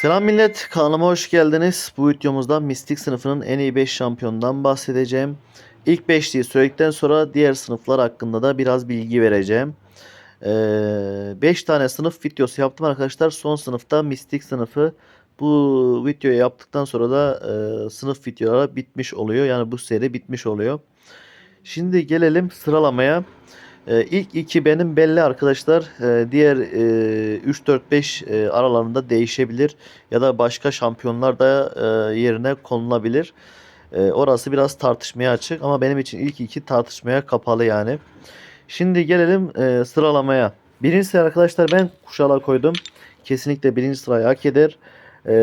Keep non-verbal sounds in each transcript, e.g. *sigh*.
Selam millet, kanalıma hoş geldiniz. Bu videomuzda Mistik sınıfının en iyi 5 şampiyonundan bahsedeceğim. İlk 5'liği söyledikten sonra diğer sınıflar hakkında da biraz bilgi vereceğim. 5 tane sınıf videosu yaptım arkadaşlar. Son sınıfta Mistik sınıfı. Bu videoyu yaptıktan sonra da e, sınıf videoları bitmiş oluyor. Yani bu seri bitmiş oluyor. Şimdi gelelim sıralamaya. Ee, ilk iki benim belli arkadaşlar. Ee, diğer e, 3 4 5 e, aralarında değişebilir ya da başka şampiyonlar da e, yerine konulabilir. E, orası biraz tartışmaya açık ama benim için ilk iki tartışmaya kapalı yani. Şimdi gelelim e, sıralamaya. Birinci sıra arkadaşlar ben Kuşala koydum. Kesinlikle birinci sırayı hak eder. E,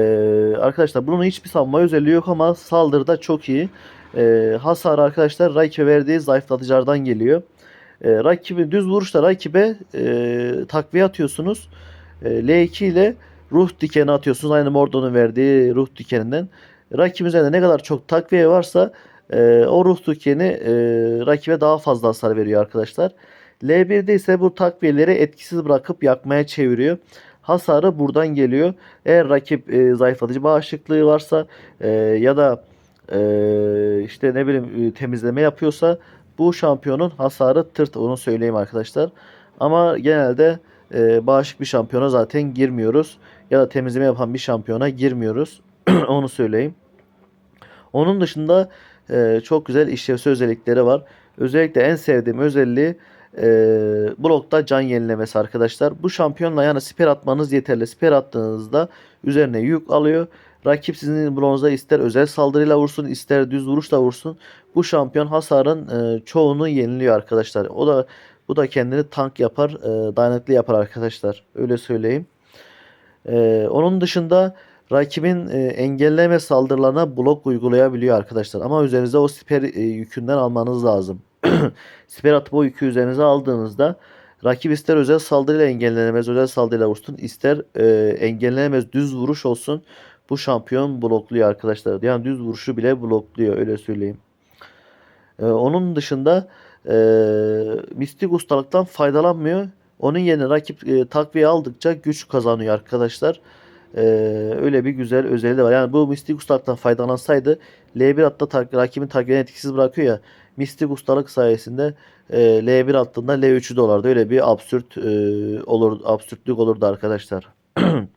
arkadaşlar bunun hiçbir savunma özelliği yok ama saldırıda çok iyi. E, hasar arkadaşlar Raik'e verdiği zayıflatıcılardan geliyor. E, rakibi düz vuruşta rakibe e, takviye atıyorsunuz. E, L2 ile ruh dikeni atıyorsunuz. Aynı Mordo'nun verdiği ruh dikeninden. Rakibin üzerinde ne kadar çok takviye varsa e, o ruh dikeni e, rakibe daha fazla hasar veriyor arkadaşlar. L1'de ise bu takviyeleri etkisiz bırakıp yakmaya çeviriyor. Hasarı buradan geliyor. Eğer rakip e, zayıflatıcı bağışıklığı varsa e, ya da e, işte ne bileyim e, temizleme yapıyorsa bu şampiyonun hasarı tırt onu söyleyeyim arkadaşlar. Ama genelde e, bağışık bir şampiyona zaten girmiyoruz. Ya da temizleme yapan bir şampiyona girmiyoruz. *clears throat* onu söyleyeyim. Onun dışında e, çok güzel işlevsel özellikleri var. Özellikle en sevdiğim özelliği e, blokta can yenilemesi arkadaşlar. Bu şampiyonla yani siper atmanız yeterli. Siper attığınızda üzerine yük alıyor. Rakip sizin bronza ister özel saldırıyla vursun ister düz vuruşla vursun. Bu şampiyon hasarın e, çoğunu yeniliyor arkadaşlar. O da bu da kendini tank yapar, e, dayanıklı yapar arkadaşlar. Öyle söyleyeyim. E, onun dışında rakibin e, engelleme saldırılarına blok uygulayabiliyor arkadaşlar. Ama üzerinize o siper e, yükünden almanız lazım. *clears throat* siper atıp o yükü üzerinize aldığınızda rakip ister özel saldırıyla engellenemez, özel saldırıyla vursun, ister e, engellenemez düz vuruş olsun. Bu şampiyon blokluyor arkadaşlar. Yani düz vuruşu bile blokluyor öyle söyleyeyim. Ee, onun dışında e, mistik ustalıktan faydalanmıyor. Onun yerine rakip e, takviye aldıkça güç kazanıyor arkadaşlar. Ee, öyle bir güzel özelliği de var. Yani bu mistik ustalıktan faydalansaydı L1 hatta tak, rakibin takviyeni etkisiz bırakıyor ya. Mistik ustalık sayesinde e, L1 attığında L3'ü dolardı. Öyle bir absürt e, olur, absürtlük olurdu arkadaşlar. *clears throat*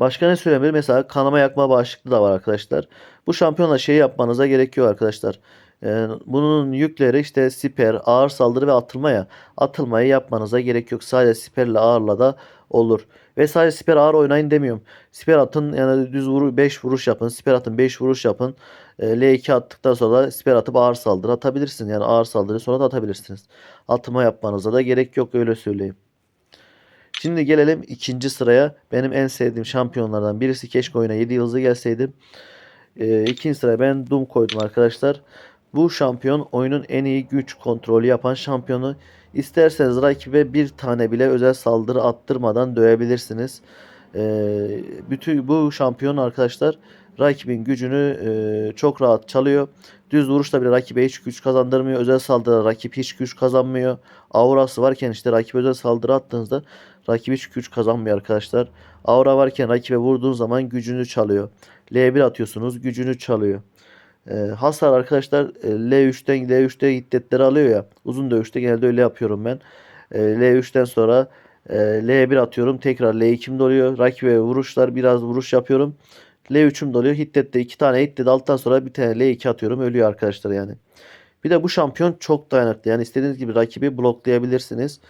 Başka ne söyleyebilirim? Mesela kanama yakma bağışıklığı da var arkadaşlar. Bu şampiyonla şey yapmanıza gerekiyor arkadaşlar. Ee, bunun yükleri işte siper, ağır saldırı ve atılma ya. Atılmayı yapmanıza gerek yok. Sadece siperle ağırla da olur. Ve sadece siper ağır oynayın demiyorum. Siper atın yani düz vuru 5 vuruş yapın. Siper atın 5 vuruş yapın. Ee, L2 attıktan sonra da siper atıp ağır saldırı atabilirsiniz. Yani ağır saldırı sonra da atabilirsiniz. Atılma yapmanıza da gerek yok öyle söyleyeyim. Şimdi gelelim ikinci sıraya. Benim en sevdiğim şampiyonlardan birisi. Keşke oyuna 7 yıldızı gelseydim. Ee, ikinci sıraya ben Doom koydum arkadaşlar. Bu şampiyon oyunun en iyi güç kontrolü yapan şampiyonu. İsterseniz rakibe bir tane bile özel saldırı attırmadan dövebilirsiniz. Ee, bütün bu şampiyon arkadaşlar rakibin gücünü e, çok rahat çalıyor. Düz vuruşla bile rakibe hiç güç kazandırmıyor. Özel saldırı rakip hiç güç kazanmıyor. Aurası varken işte rakip özel saldırı attığınızda rakip hiç güç kazanmıyor arkadaşlar. Aura varken rakibe vurduğun zaman gücünü çalıyor. L1 atıyorsunuz gücünü çalıyor. Ee, hasar arkadaşlar e, L3'ten L3'te hiddetleri alıyor ya. Uzun dövüşte genelde öyle yapıyorum ben. Ee, L3'ten sonra e, L1 atıyorum. Tekrar L2'm doluyor. Rakibe vuruşlar biraz vuruş yapıyorum. L3'üm doluyor. Hiddette iki tane hiddet alttan sonra bir tane L2 atıyorum. Ölüyor arkadaşlar yani. Bir de bu şampiyon çok dayanıklı. Yani istediğiniz gibi rakibi bloklayabilirsiniz.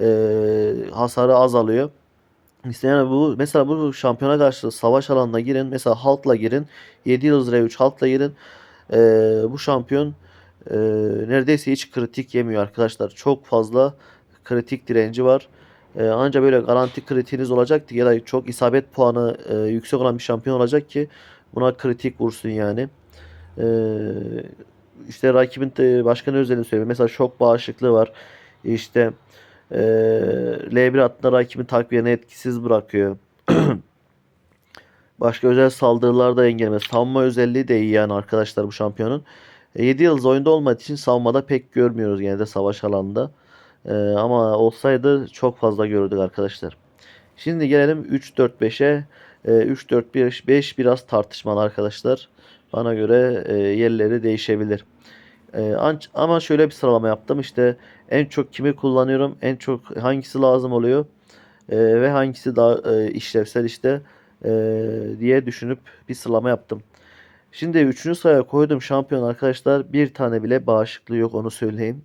Ee, hasarı azalıyor. Yani bu mesela bu şampiyona karşı savaş alanına girin. Mesela Hulk'la girin. 7 yıldız R3 Hulk'la girin. Ee, bu şampiyon e, neredeyse hiç kritik yemiyor arkadaşlar. Çok fazla kritik direnci var. Ee, ancak böyle garanti kritiğiniz olacak ki ya da çok isabet puanı e, yüksek olan bir şampiyon olacak ki buna kritik vursun yani. Ee, işte rakibin de başka ne özelliğini söyleyeyim. Mesela şok bağışıklığı var. İşte e, L1 hattında rakibin takviyeni etkisiz bırakıyor. *clears throat* Başka özel saldırılar da engellemez. Savunma özelliği de iyi yani arkadaşlar bu şampiyonun. E, 7 yıldız oyunda olmadığı için savunmada pek görmüyoruz genelde savaş alanında. E, ama olsaydı çok fazla görürdük arkadaşlar. Şimdi gelelim 3-4-5'e. E, 3 4 5 5 biraz tartışmalı arkadaşlar. Bana göre e, yerleri değişebilir. E, ama şöyle bir sıralama yaptım. İşte en çok kimi kullanıyorum, en çok hangisi lazım oluyor e, ve hangisi daha e, işlevsel işte e, diye düşünüp bir sıralama yaptım. Şimdi 3. sıraya koydum şampiyon arkadaşlar. Bir tane bile bağışıklığı yok onu söyleyeyim.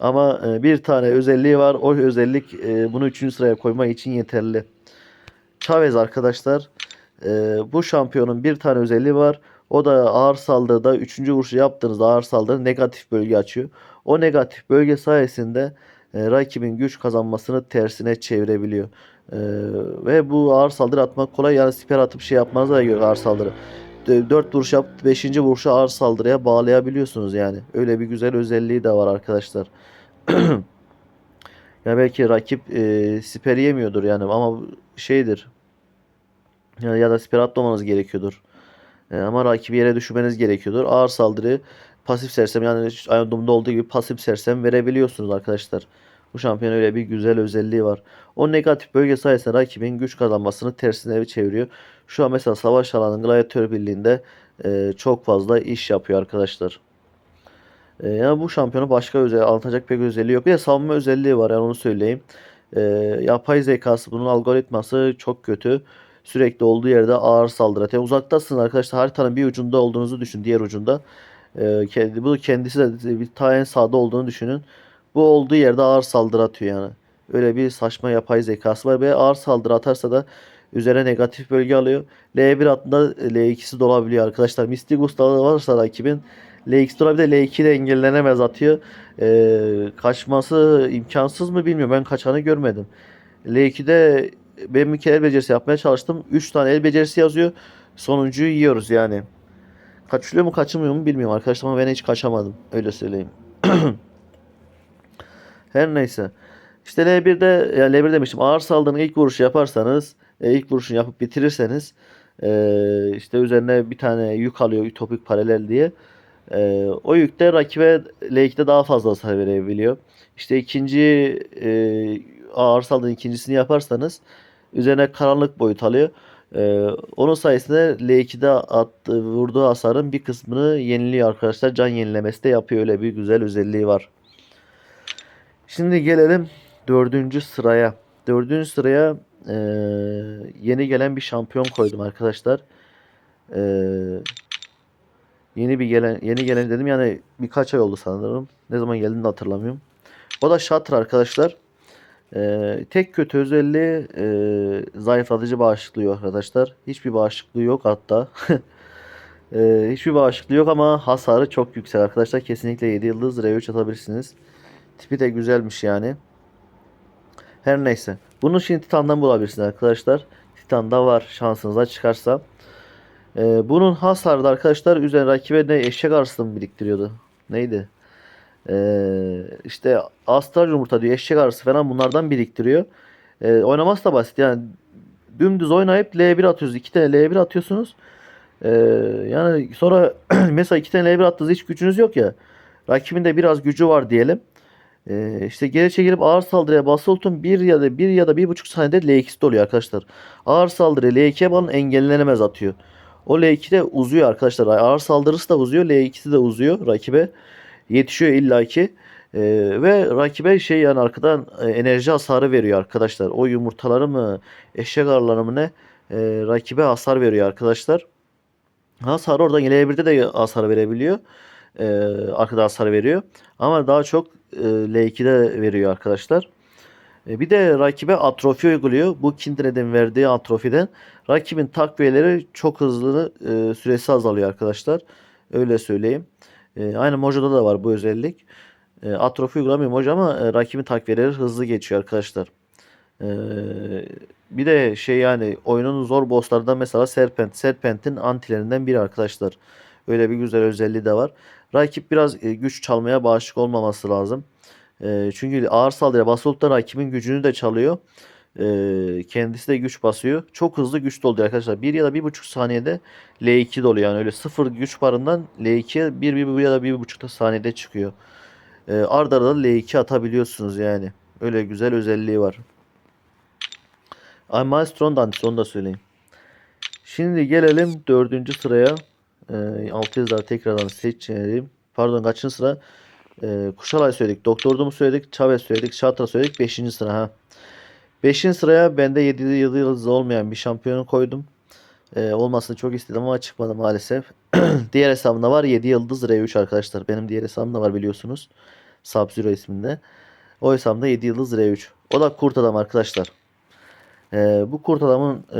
Ama e, bir tane özelliği var. O özellik e, bunu 3. sıraya koymak için yeterli. Chavez arkadaşlar. e, bu şampiyonun bir tane özelliği var. O da ağır saldırıda 3. vuruşu yaptığınızda ağır saldırı negatif bölge açıyor. O negatif bölge sayesinde rakibin güç kazanmasını tersine çevirebiliyor. Ve bu ağır saldırı atmak kolay. Yani siper atıp şey yapmanıza da yok ağır saldırı. 4 vuruş yap 5. vuruşu ağır saldırıya bağlayabiliyorsunuz yani. Öyle bir güzel özelliği de var arkadaşlar. *clears throat* Ya belki rakip e, siper yemiyordur yani ama şeydir. Ya, ya da siper atmamanız gerekiyordur. E, ama rakibi yere düşürmeniz gerekiyordur. Ağır saldırı pasif sersem yani Doom'da olduğu gibi pasif sersem verebiliyorsunuz arkadaşlar. Bu şampiyon öyle bir güzel özelliği var. O negatif bölge sayesinde rakibin güç kazanmasını tersine çeviriyor. Şu an mesela savaş alanının gladyatör birliğinde e, çok fazla iş yapıyor arkadaşlar. E, yani bu şampiyonu başka özel anlatacak pek özelliği yok. Bir de savunma özelliği var yani onu söyleyeyim. E, yapay zekası bunun algoritması çok kötü. Sürekli olduğu yerde ağır saldırı atıyor. Uzaktasın arkadaşlar haritanın bir ucunda olduğunuzu düşün diğer ucunda. E, bu kendisi de bir ta en sağda olduğunu düşünün. Bu olduğu yerde ağır saldırı atıyor yani. Öyle bir saçma yapay zekası var ve ağır saldırı atarsa da üzerine negatif bölge alıyor. L1 attığında L2'si dolabiliyor arkadaşlar. Mistik ustalığı varsa rakibin L2 dolabilir. L2 de engellenemez atıyor. Ee, kaçması imkansız mı bilmiyorum. Ben kaçanı görmedim. L2'de ben bir kere el becerisi yapmaya çalıştım. 3 tane el becerisi yazıyor. Sonuncuyu yiyoruz yani. Kaçılıyor mu kaçılmıyor mu bilmiyorum arkadaşlar ama ben hiç kaçamadım. Öyle söyleyeyim. *clears throat* Her neyse. İşte L1'de yani L1 demiştim ağır saldırının ilk vuruşu yaparsanız e, ilk vuruşunu yapıp bitirirseniz e, işte üzerine bir tane yük alıyor ütopik paralel diye. E, o yükte rakibe L2'de daha fazla hasar verebiliyor. İşte ikinci e, ağır saldırının ikincisini yaparsanız üzerine karanlık boyut alıyor. E, onun sayesinde L2'de attığı, vurduğu hasarın bir kısmını yeniliyor arkadaşlar. Can yenilemesi de yapıyor. Öyle bir güzel özelliği var. Şimdi gelelim dördüncü sıraya. Dördüncü sıraya e, yeni gelen bir şampiyon koydum arkadaşlar. E, yeni bir gelen yeni gelen dedim yani birkaç ay oldu sanırım. Ne zaman geldiğini de hatırlamıyorum. O da Shatter arkadaşlar. E, tek kötü özelliği e, zayıflatıcı bağışıklığı yok arkadaşlar. Hiçbir bağışıklığı yok hatta. *laughs* e, hiçbir bağışıklığı yok ama hasarı çok yüksek arkadaşlar. Kesinlikle 7 yıldız R3 atabilirsiniz. Tipi de güzelmiş yani. Her neyse. Bunu şimdi Titan'dan bulabilirsiniz arkadaşlar. Titan'da var şansınıza çıkarsa. Ee, bunun hasarı da arkadaşlar üzerine rakibe ne eşek arısı mı biriktiriyordu? Neydi? Ee, işte astral yumurta diyor eşek arısı falan bunlardan biriktiriyor. Ee, oynaması da basit yani dümdüz oynayıp L1 atıyoruz. 2 tane L1 atıyorsunuz. Ee, yani sonra *clears throat* mesela 2 tane L1 attığınız hiç gücünüz yok ya. Rakibin de biraz gücü var diyelim. Ee, işte geri çekilip ağır saldırıya basılı tutun. 1 ya da 1 ya da 1.5 saniyede L2'si doluyor arkadaşlar. Ağır saldırı L2'ye bağlı engellenemez atıyor. O L2 de uzuyor arkadaşlar. Ağır saldırısı da uzuyor. L2'si de uzuyor rakibe. Yetişiyor illaki. Ee, ve rakibe şey yani arkadan e, enerji hasarı veriyor arkadaşlar. O yumurtaları mı eşek arıları mı ne e, rakibe hasar veriyor arkadaşlar. Hasar oradan L1'de de hasar verebiliyor. Ee, arkada hasar veriyor. Ama daha çok e, L2'de veriyor arkadaşlar. E, bir de rakibe atrofi uyguluyor. Bu Kindred'in verdiği atrofiden rakibin takviyeleri çok hızlı e, süresi azalıyor arkadaşlar. Öyle söyleyeyim. E, aynı Mojo'da da var bu özellik. E, atrofi uygulamıyor Mojo ama e, rakibin takviyeleri hızlı geçiyor arkadaşlar. E, bir de şey yani oyunun zor bosslarından mesela Serpent. Serpent'in antilerinden biri arkadaşlar. Öyle bir güzel özelliği de var. Rakip biraz e, güç çalmaya bağışık olmaması lazım. E, çünkü ağır saldırıya basılıkta rakibin gücünü de çalıyor. E, kendisi de güç basıyor. Çok hızlı güç doluyor arkadaşlar. 1 ya da 1.5 saniyede L2 doluyor. Yani öyle 0 güç barından L2'ye 1, 1 ya da 1.5 saniyede çıkıyor. E, arda arada L2 atabiliyorsunuz yani. Öyle güzel özelliği var. Ay Maelstrom da antisi onu da söyleyeyim. Şimdi gelelim dördüncü sıraya. Ee, 600 daha tekrardan seçelim. Pardon kaçıncı sıra? Ee, Kuşalay söyledik. Doktor Doom söyledik. Chavez söyledik. Şatra söyledik. Beşinci sıra ha. Beşinci sıraya bende 7 yıldız olmayan bir şampiyonu koydum. Ee, olmasını çok istedim ama çıkmadı maalesef. *clears throat* diğer hesabımda var 7 yıldız R3 arkadaşlar. Benim diğer hesabımda var biliyorsunuz. Sub-Zero isminde. O hesabımda 7 yıldız R3. O da kurt adam arkadaşlar. Ee, bu kurt adamın e,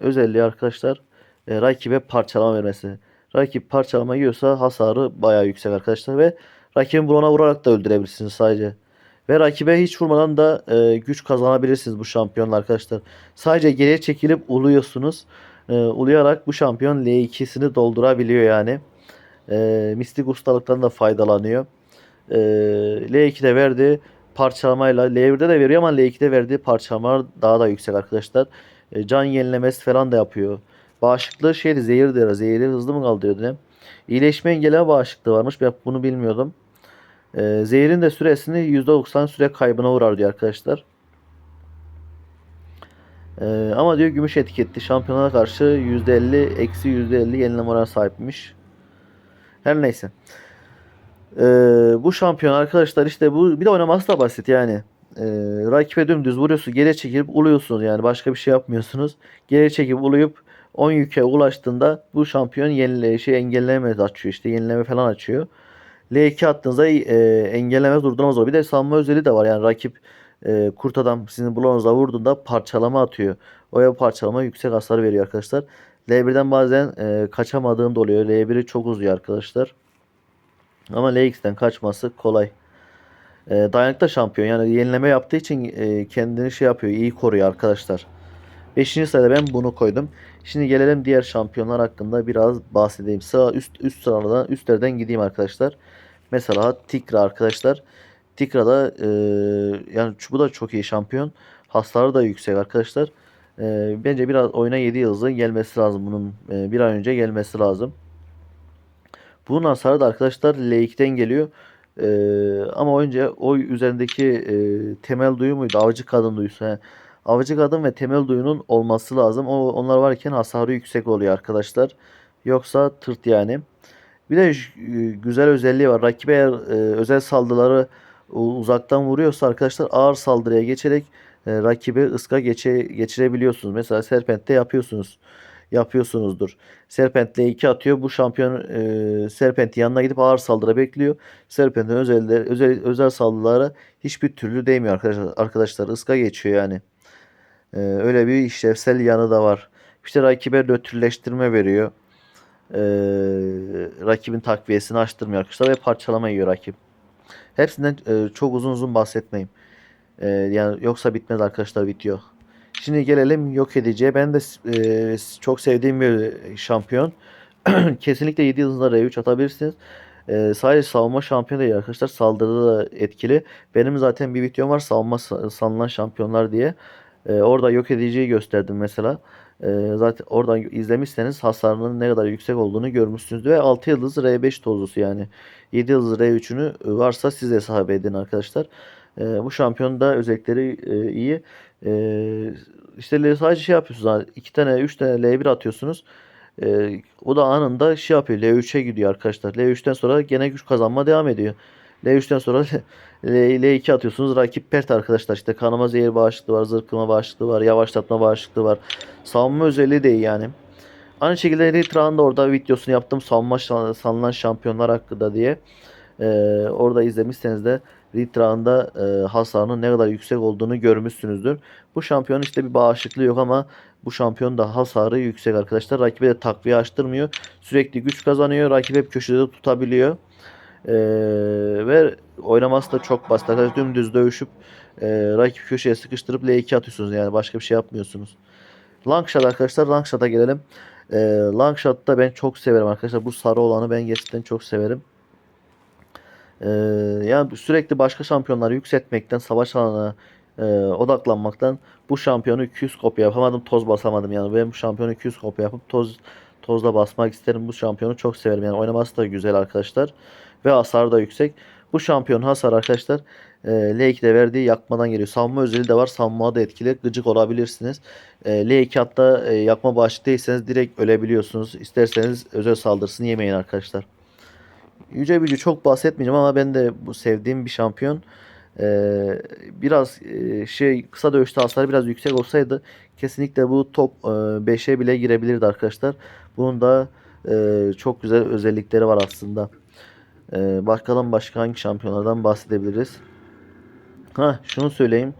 özelliği arkadaşlar e, rakibe parçalama vermesi. Rakip parçalama yiyorsa hasarı bayağı yüksek arkadaşlar ve rakibin bloğuna vurarak da öldürebilirsiniz sadece. Ve rakibe hiç vurmadan da e, güç kazanabilirsiniz bu şampiyonla arkadaşlar. Sadece geriye çekilip uluyorsunuz. E, uluyarak bu şampiyon L2'sini doldurabiliyor yani. E, mistik ustalıktan da faydalanıyor. E, L2'de verdi parçalamayla L1'de de veriyor ama L2'de verdiği parçalamalar daha da yüksek arkadaşlar. E, can yenilemesi falan da yapıyor. Bağışıklığı şeydi zehir diyor. Zehiri hızlı mı kaldırıyordu ne? İyileşme engelleme bağışıklığı varmış. Ben bunu bilmiyordum. E, zehirin de süresini %90 süre kaybına uğrar diyor arkadaşlar. E, ama diyor gümüş etiketli şampiyonlara karşı %50 eksi %50 yenileme oranı sahipmiş. Her neyse. Ee, bu şampiyon arkadaşlar işte bu bir de oynaması da basit yani. Ee, rakibe dümdüz vuruyorsun geriye çekilip uluyorsunuz yani başka bir şey yapmıyorsunuz. Geriye çekip uluyup 10 yüke ulaştığında bu şampiyon yenile şey engelleme açıyor işte yenileme falan açıyor. L2 attığınızda e, engelleme durduramaz o. Bir de savunma özelliği de var yani rakip e, kurt adam sizin bloğunuza vurduğunda parçalama atıyor. O ya parçalama yüksek hasar veriyor arkadaşlar. L1'den bazen e, kaçamadığım da oluyor. L1'i çok uzuyor arkadaşlar. Ama LX'ten kaçması kolay. E, dayanıklı şampiyon yani yenileme yaptığı için e, kendini şey yapıyor iyi koruyor arkadaşlar. 5. sırada ben bunu koydum. Şimdi gelelim diğer şampiyonlar hakkında biraz bahsedeyim. Sıra üst üst sıralardan üstlerden gideyim arkadaşlar. Mesela Tikra arkadaşlar. Tikra'da e, yani bu da çok iyi şampiyon. Hasarı da yüksek arkadaşlar. E, bence biraz oyuna 7 yıldızın gelmesi lazım bunun. E, bir ay önce gelmesi lazım. Bunun hasarı da arkadaşlar L2'den geliyor. Ee, ama önce o üzerindeki e, temel duyu muydu? Avcı kadın duyusu. He. Avcı kadın ve temel duyunun olması lazım. O, onlar varken hasarı yüksek oluyor arkadaşlar. Yoksa tırt yani. Bir de e, güzel özelliği var. Rakibe eğer e, özel saldırıları uzaktan vuruyorsa arkadaşlar ağır saldırıya geçerek e, rakibi ıska geçe, geçirebiliyorsunuz. Mesela Serpent'te yapıyorsunuz yapıyorsunuzdur. Serpent L2 atıyor. Bu şampiyon e, Serpent yanına gidip ağır saldırı bekliyor. Serpent'in özel, özel, özel saldırılara hiçbir türlü değmiyor arkadaşlar. Arkadaşlar ıska geçiyor yani. E, öyle bir işlevsel yanı da var. İşte rakibe nötrleştirme veriyor. E, rakibin takviyesini açtırmıyor arkadaşlar ve parçalama yiyor rakip. Hepsinden e, çok uzun uzun bahsetmeyeyim. E, yani yoksa bitmez arkadaşlar video. Şimdi gelelim yok ediciye. Ben de e, çok sevdiğim bir şampiyon. *clears throat* Kesinlikle 7 yıldızla R3 atabilirsiniz. E, sadece savunma şampiyonu değil arkadaşlar. Saldırıda da etkili. Benim zaten bir videom var savunma sanılan şampiyonlar diye. E, orada yok ediciyi gösterdim mesela. E, zaten oradan izlemişseniz hasarının ne kadar yüksek olduğunu görmüşsünüzdür. Ve 6 yıldız R5 tozlusu yani. 7 yıldız R3'ünü varsa siz hesap edin arkadaşlar. E, bu şampiyonun da özellikleri e, iyi. E, işte sadece şey yapıyorsunuz. iki tane, üç tane L1 atıyorsunuz. E, o da anında şey yapıyor. L3'e gidiyor arkadaşlar. L3'ten sonra gene güç kazanma devam ediyor. L3'ten sonra *laughs* L2 atıyorsunuz. Rakip pert arkadaşlar. İşte kanama zehir bağışıklığı var. Zırkılma bağışıklığı var. Yavaşlatma bağışıklığı var. Savunma özelliği de iyi yani. Aynı şekilde Ritra'nın da orada videosunu yaptım. Savunma sanılan şampiyonlar hakkında diye. Ee, orada izlemişseniz de Ritra'nda e, hasarının ne kadar yüksek olduğunu görmüşsünüzdür. Bu şampiyon işte bir bağışıklığı yok ama bu şampiyon da hasarı yüksek arkadaşlar. Rakibe de takviye açtırmıyor. Sürekli güç kazanıyor. Rakip hep köşede tutabiliyor. Ee, ve oynaması da çok basit. Arkadaşlar dümdüz dövüşüp e, rakip köşeye sıkıştırıp L2 atıyorsunuz. Yani başka bir şey yapmıyorsunuz. Longshot arkadaşlar. Longshot'a gelelim. Ee, Longshot'ta ben çok severim arkadaşlar. Bu sarı olanı ben gerçekten çok severim. Ee, yani sürekli başka şampiyonları yükseltmekten, savaş alanına e, odaklanmaktan bu şampiyonu 200 kopya yapamadım, toz basamadım yani. Ben bu şampiyonu 200 kopya yapıp toz tozla basmak isterim. Bu şampiyonu çok severim. Yani oynaması da güzel arkadaşlar. Ve hasar da yüksek. Bu şampiyon hasar arkadaşlar e, L2'de verdiği yakmadan geliyor. Savunma özelliği de var. Savunma da etkili. Gıcık olabilirsiniz. E, L2 hatta e, yakma bağışı değilseniz direkt ölebiliyorsunuz. İsterseniz özel saldırısını yemeyin arkadaşlar. Yüce Büyücü çok bahsetmeyeceğim ama ben de bu sevdiğim bir şampiyon. Ee, biraz e, şey kısa dövüşte hasarı biraz yüksek olsaydı kesinlikle bu top e, 5'e bile girebilirdi arkadaşlar. Bunun da e, çok güzel özellikleri var aslında. E, bakalım başka hangi şampiyonlardan bahsedebiliriz. Ha şunu söyleyeyim.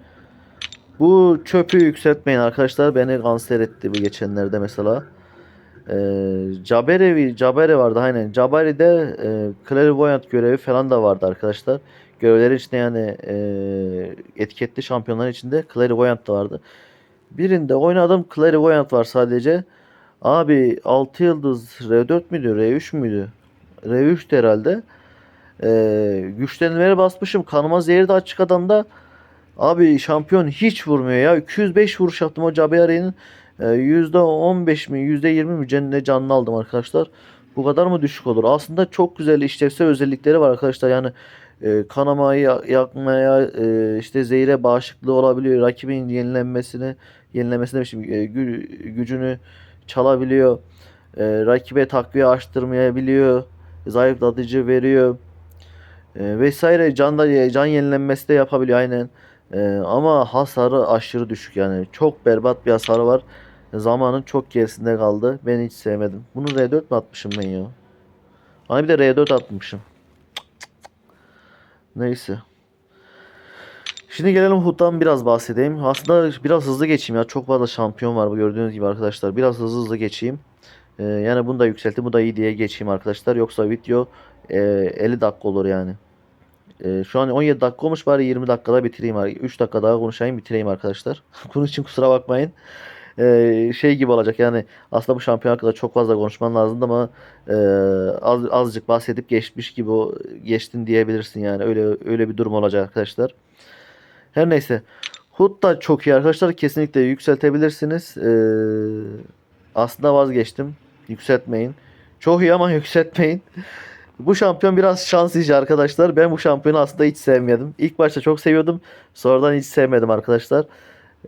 Bu çöpü yükseltmeyin arkadaşlar. Beni kanser etti bu geçenlerde mesela. Ee, Jaberi, Jaberi vardı aynen. Jaberi'de e, Clairvoyant görevi falan da vardı arkadaşlar. Görevlerin içinde yani e, etiketli şampiyonların içinde Clairvoyant da vardı. Birinde oynadım Clairvoyant var sadece. Abi 6 yıldız R4 müydü R3 müydü? R3'tü herhalde. Ee, güçlenmeleri basmışım. Kanıma zehri de açık adamda. Abi şampiyon hiç vurmuyor ya. 205 vuruş yaptım o Jabari'nin. Ee, %15 mi %20 mi cennet canlı aldım arkadaşlar. Bu kadar mı düşük olur? Aslında çok güzel işlevsel özellikleri var arkadaşlar. Yani e, kanamayı ya- yakmaya e, işte zehire bağışıklığı olabiliyor. Rakibin yenilenmesini yenilemesine demişim, e, gü- gücünü çalabiliyor. E, rakibe takviye açtırmayabiliyor. Zayıflatıcı veriyor. E, vesaire can da can yenilenmesi de yapabiliyor aynen. E, ama hasarı aşırı düşük yani. Çok berbat bir hasarı var. Zamanın çok gerisinde kaldı. Ben hiç sevmedim. Bunu R4 mü atmışım ben ya? Hani bir de R4 atmışım. Neyse. Şimdi gelelim HUT'tan biraz bahsedeyim. Aslında biraz hızlı geçeyim ya. Çok fazla şampiyon var bu gördüğünüz gibi arkadaşlar. Biraz hızlı hızlı geçeyim. Ee, yani bunu da yükselttim. Bu da iyi diye geçeyim arkadaşlar. Yoksa video e, 50 dakika olur yani. E, şu an 17 dakika olmuş bari 20 dakikada bitireyim. 3 dakika daha konuşayım bitireyim arkadaşlar. *laughs* Bunun için kusura bakmayın. E, şey gibi olacak yani aslında bu şampiyon hakkında çok fazla konuşman lazımdı ama e, az, azıcık bahsedip geçmiş gibi geçtin diyebilirsin yani öyle öyle bir durum olacak arkadaşlar. Her neyse. HUD da çok iyi arkadaşlar. Kesinlikle yükseltebilirsiniz. E, aslında vazgeçtim. Yükseltmeyin. Çok iyi ama *laughs* yükseltmeyin. Bu şampiyon biraz şans arkadaşlar. Ben bu şampiyonu aslında hiç sevmiyordum. İlk başta çok seviyordum. Sonradan hiç sevmedim arkadaşlar.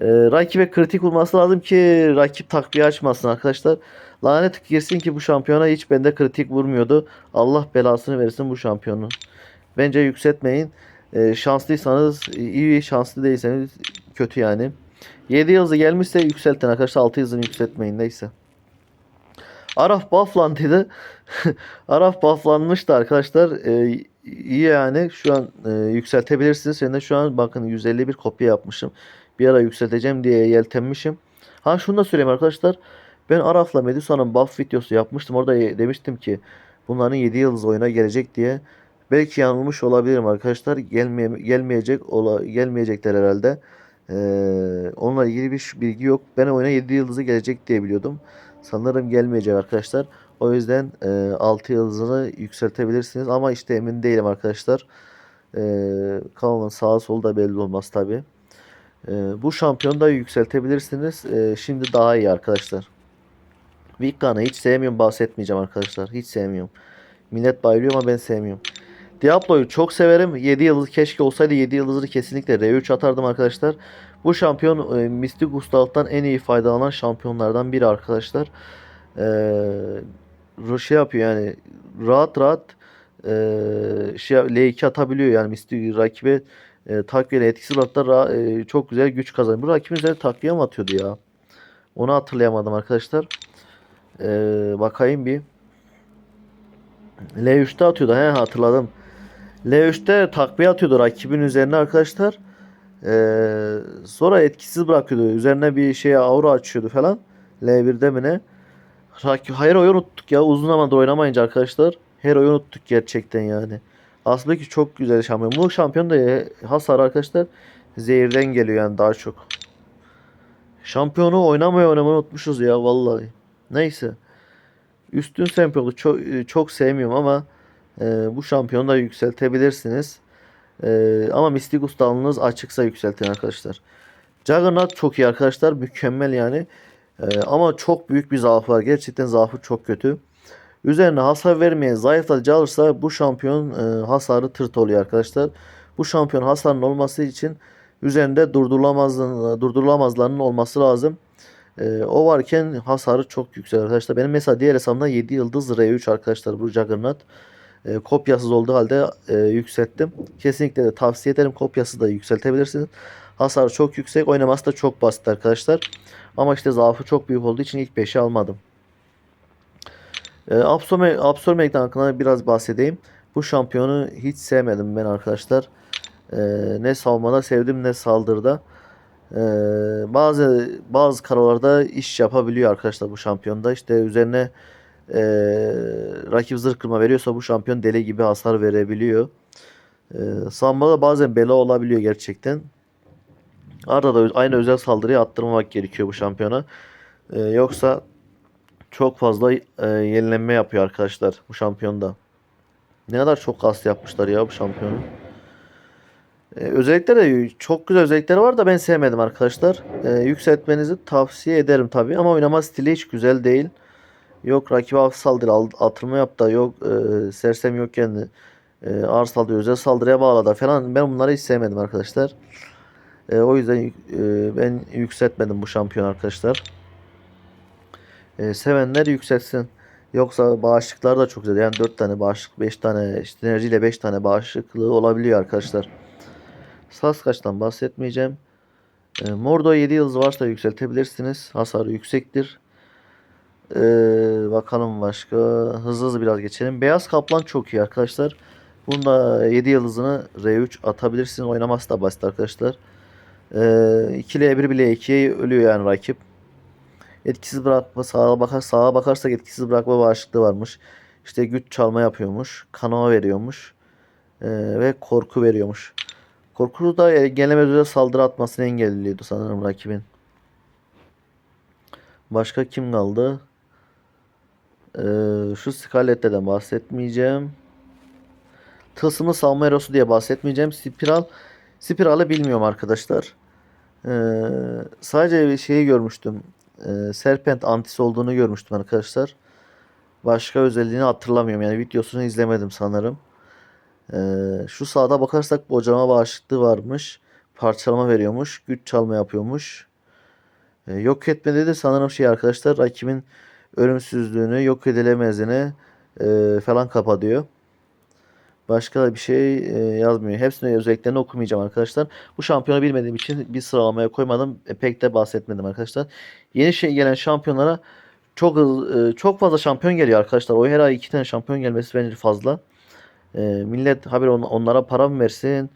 Ee, rakibe kritik vurması lazım ki rakip takviye açmasın arkadaşlar. Lanet girsin ki bu şampiyona hiç bende kritik vurmuyordu. Allah belasını versin bu şampiyonu. Bence yükseltmeyin. Ee, şanslıysanız iyi, şanslı değilseniz kötü yani. 7 yıldızı gelmişse yükseltin arkadaşlar. 6 yıldızını yükseltmeyin neyse. Araf bufflandıydı. *laughs* Araf bufflanmıştı arkadaşlar. Ee, iyi yani. Şu an e, yükseltebilirsiniz. De şu an bakın 151 kopya yapmışım. Bir ara yükselteceğim diye yeltenmişim. Ha şunu da söyleyeyim arkadaşlar. Ben Araf'la Medusa'nın buff videosu yapmıştım. Orada demiştim ki bunların 7 yıldız oyuna gelecek diye. Belki yanılmış olabilirim arkadaşlar. Gelmeye, gelmeyecek ola, gelmeyecekler herhalde. Ee, onunla ilgili bir bilgi yok. Ben oyuna 7 yıldızı gelecek diye biliyordum. Sanırım gelmeyecek arkadaşlar. O yüzden e, 6 yıldızını yükseltebilirsiniz. Ama işte emin değilim arkadaşlar. E, kanalın sağa solu da belli olmaz tabi. E, bu şampiyonu da yükseltebilirsiniz. E, şimdi daha iyi arkadaşlar. Vikkan'ı hiç sevmiyorum bahsetmeyeceğim arkadaşlar. Hiç sevmiyorum. Millet bayılıyor ama ben sevmiyorum. Diablo'yu çok severim. 7 yıldız keşke olsaydı 7 yıldızını kesinlikle R3 atardım arkadaşlar. Bu şampiyon e, mistik ustalıktan en iyi faydalanan şampiyonlardan biri arkadaşlar. Eee şey yapıyor yani rahat rahat eee şey L2 atabiliyor yani mistik rakibe e, takviyeyle etkisiz hatta e, çok güzel güç kazanıyor. Bu rakibin üzerine takviye mi atıyordu ya? Onu hatırlayamadım arkadaşlar. Eee, bakayım bir. L3'te atıyordu. He hatırladım. L3'te takviye atıyordu rakibin üzerine arkadaşlar. Ee, sonra etkisiz bırakıyordu. Üzerine bir şeye aura açıyordu falan. L1'de mi ne? Oyunu unuttuk ya. Uzun zamandır oynamayınca arkadaşlar. Her oyunu unuttuk gerçekten yani. Aslında ki çok güzel şampiyon. Bu şampiyon da e, hasar arkadaşlar. Zehirden geliyor yani daha çok. Şampiyonu oynamayı oynamayı unutmuşuz ya vallahi. Neyse. Üstün şampiyonu çok, çok sevmiyorum ama e, bu şampiyonu da yükseltebilirsiniz. E, ama mistik ustalığınız açıksa yükseltin arkadaşlar. Juggernaut çok iyi arkadaşlar. Mükemmel yani. E, ama çok büyük bir zaafı var. Gerçekten zaafı çok kötü. Üzerine hasar vermeye zayıflatıcı alırsa bu şampiyon e, hasarı tırt oluyor arkadaşlar. Bu şampiyon hasarının olması için üzerinde durdurulamazlığının, durdurulamazlarının olması lazım. E, o varken hasarı çok yüksek arkadaşlar. Benim mesela diğer hesabımda 7 yıldız R3 arkadaşlar bu Juggernaut. E, kopyasız olduğu halde e, yükselttim. Kesinlikle de tavsiye ederim. Kopyasız da yükseltebilirsiniz. Hasarı çok yüksek. Oynaması da çok basit arkadaşlar. Ama işte zaafı çok büyük olduğu için ilk 5'i almadım. E, Absol- Absolmek'ten hakkında biraz bahsedeyim. Bu şampiyonu hiç sevmedim ben arkadaşlar. E, ne savunmada sevdim ne saldırıda. E, bazı bazı karalarda iş yapabiliyor arkadaşlar bu şampiyonda. İşte üzerine e, rakip zırh kırma veriyorsa bu şampiyon deli gibi hasar verebiliyor. E, savunmada bazen bela olabiliyor gerçekten. Arada da aynı özel saldırıyı attırmamak gerekiyor bu şampiyona. E, yoksa çok fazla e, yenilenme yapıyor arkadaşlar bu şampiyonda. Ne kadar çok kast yapmışlar ya bu şampiyonu. E, özellikleri de çok güzel özellikleri var da ben sevmedim arkadaşlar. E, yükseltmenizi tavsiye ederim tabii ama oynama stili hiç güzel değil. Yok rakibe hafif saldırı al- atılma yap da yok e, sersem yokken e, ağır saldırı özel saldırıya bağla da falan ben bunları hiç sevmedim arkadaşlar. E, o yüzden e, ben yükseltmedim bu şampiyon arkadaşlar. E, sevenler yükseltsin. Yoksa bağışıklar da çok güzel. Yani 4 tane bağışıklık, 5 tane işte enerjiyle 5 tane bağışıklığı olabiliyor arkadaşlar. Saskaç'tan bahsetmeyeceğim. E, Mordo 7 yıldız varsa yükseltebilirsiniz. Hasarı yüksektir. E, bakalım başka. Hızlı hızlı biraz geçelim. Beyaz Kaplan çok iyi arkadaşlar. Bunda 7 yıldızını R3 atabilirsiniz. Oynaması da basit arkadaşlar. E, 2 L1 bile 2'ye ölüyor yani rakip. Etkisiz bırakma sağa bakar sağa bakarsak etkisiz bırakma bağışıklığı varmış. İşte güç çalma yapıyormuş. Kanama veriyormuş. Ee, ve korku veriyormuş. Korku da e, gelemez üzere saldırı atmasını engelliyordu sanırım rakibin. Başka kim kaldı? Ee, şu Scarlet'ten bahsetmeyeceğim. Tılsımlı savunma erosu diye bahsetmeyeceğim. Spiral Spiral'ı bilmiyorum arkadaşlar. Ee, sadece bir şeyi görmüştüm. Ee, Serpent antisi olduğunu görmüştüm arkadaşlar. Başka özelliğini hatırlamıyorum. Yani videosunu izlemedim sanırım. Ee, şu sağda bakarsak bocama bağışıklığı varmış. Parçalama veriyormuş. Güç çalma yapıyormuş. Ee, yok etmede de sanırım şey arkadaşlar rakibin ölümsüzlüğünü yok edilemezini e, falan kapatıyor. Başka da bir şey e, yazmıyor. Hepsinin özelliklerini okumayacağım arkadaşlar. Bu şampiyonu bilmediğim için bir sıralamaya koymadım. E, pek de bahsetmedim arkadaşlar. Yeni şey gelen şampiyonlara çok e, çok fazla şampiyon geliyor arkadaşlar. O her ay iki tane şampiyon gelmesi bence fazla. E, millet haber on- onlara para mı versin?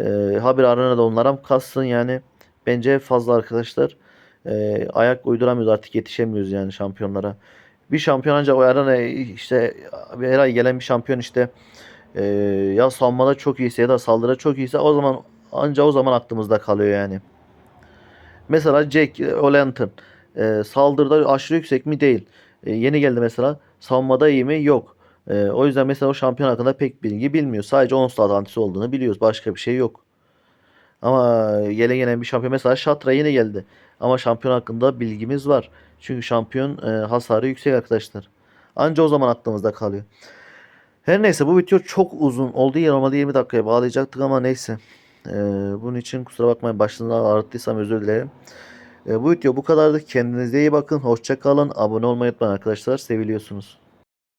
E, haber arenada onlara mı kassın yani? Bence fazla arkadaşlar. E, ayak uyduramıyoruz artık yetişemiyoruz yani şampiyonlara. Bir şampiyon ancak o arena işte her ay gelen bir şampiyon işte ee, ya savunmada çok iyiyse ya da saldırıda çok iyiyse o zaman anca o zaman aklımızda kalıyor yani. Mesela Jack O'Lantern ee, saldırıda aşırı yüksek mi? Değil. Ee, yeni geldi mesela. Savunmada iyi mi? Yok. Ee, o yüzden mesela o şampiyon hakkında pek bilgi bilmiyor. Sadece 10 stat antisi olduğunu biliyoruz. Başka bir şey yok. Ama yeni gelen bir şampiyon mesela Şatra yeni geldi. Ama şampiyon hakkında bilgimiz var. Çünkü şampiyon e, hasarı yüksek arkadaşlar. Anca o zaman aklımızda kalıyor. Her neyse bu video çok uzun olduğu yer normalde 20 dakikaya bağlayacaktık ama neyse. Ee, bunun için kusura bakmayın başından ağrıttıysam özür dilerim. Ee, bu video bu kadardı. Kendinize iyi bakın. Hoşça kalın. Abone olmayı unutmayın arkadaşlar. Seviliyorsunuz.